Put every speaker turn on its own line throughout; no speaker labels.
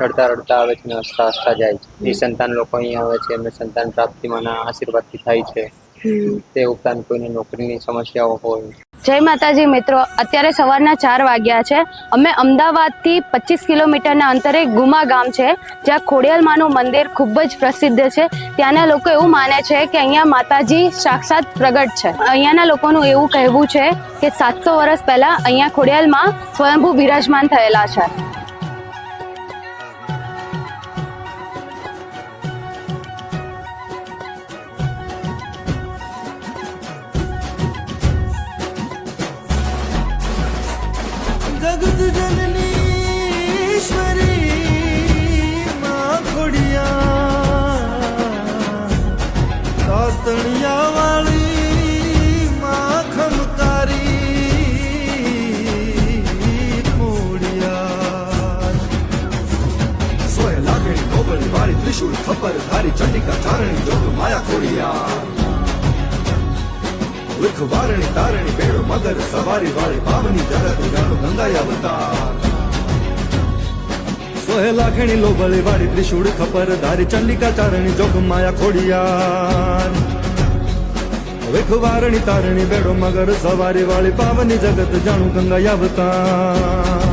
રડતા રડતા આવે છે ને હસતા હસતા જાય છે. એ સંતાન લોકો અહીંયા આવે છે એમને સંતાન પ્રાપ્તિમાં આશીર્વાદથી થાય છે. તે ઉપરાંત કોઈને નોકરીની સમસ્યાઓ હોય.
જય માતાજી મિત્રો અત્યારે સવારના ચાર વાગ્યા છે. અમે અમદાવાદથી પચીસ કિલોમીટરના અંતરે ગુમા ગામ છે જ્યાં ખોડિયાલમાનું મંદિર ખૂબ જ પ્રસિદ્ધ છે. ત્યાંના લોકો એવું માને છે કે અહીંયા માતાજી સાક્ષાત પ્રગટ છે. અહીંયાના લોકોનું એવું કહેવું છે કે સાતસો વર્ષ પહેલાં અહીંયા ખોડિયાલમાં સ્વયંભૂ બિરાજમાન થયેલા છે.
જગત જનની માં ખોડિયા તાતણિયા વાળી માં ખમકારી ખોડિયા
સોય લાગણી નોબલ વાળી ત્રિશુલ ખપર ધારી ચંડિકા ચારણી જોગ માયા ખોડિયા વિખ વારણી તારણી બેડો, મગર, સવારી વાળી પાવની જગત જાણો ગંગાયા અવતાર.
સોહે લાખણી લોબળી વાળી ત્રિશુળ ખપર, ધારી ચંડિકા ચારણી જોગ માયા ખોડિયાર. વિખવારણી તારણી બેડો, મગર, સવારી વાળી પાવની જગત જાણું ગંગા અવતાર.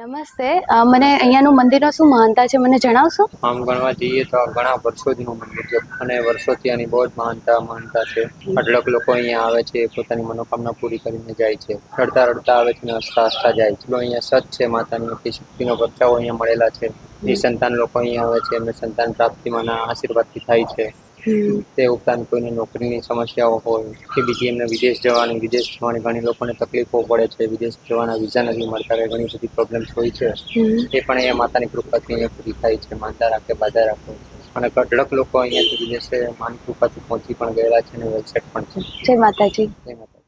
નમસ્તે. મને અહીંયાનું મંદિરનો શું મહાનતા છે મને જણાવશો?
આમ ગણવા જઈએ તો ઘણા વર્ષોથી જૂનું મંદિર છે અને વર્ષોથી આની બહુ જ મહાનતા મહાનતા છે. અઢળક લોકો અહીંયા આવે છે, પોતાની મનોકામના પૂરી કરીને જાય છે. રડતા રડતા આવે છે અને હસતા હસતા જાય છે. અહીંયા સત છે, માતાની મોટી શક્તિનો પરચાઓ અહીંયા મળેલા છે. એ સંતાન લોકો અહીંયા આવે છે, એમને સંતાન પ્રાપ્તિમાંના આશીર્વાદથી થાય છે. તે ઉપરાંત કોઈને નોકરીની સમસ્યાઓ હોય કે બીજી એમને વિદેશ જવાની વિદેશ જવાની ઘણી લોકોને તકલીફો પડે છે વિદેશ જવાના વિઝા નથી મળતા ઘણી બધી પ્રોબ્લેમ્સ હોય છે. એ પણ એ માતાની કૃપાથી અહીંયા પૂરી થાય છે માનતા રાખે બાધા રાખે અને અઢળક લોકો અહીંયાથી વિદેશે માન કૃપાથી પહોંચી પણ ગયેલા છે અને વેબસાઇટ પણ છે.
જય માતાજી.
જય માતા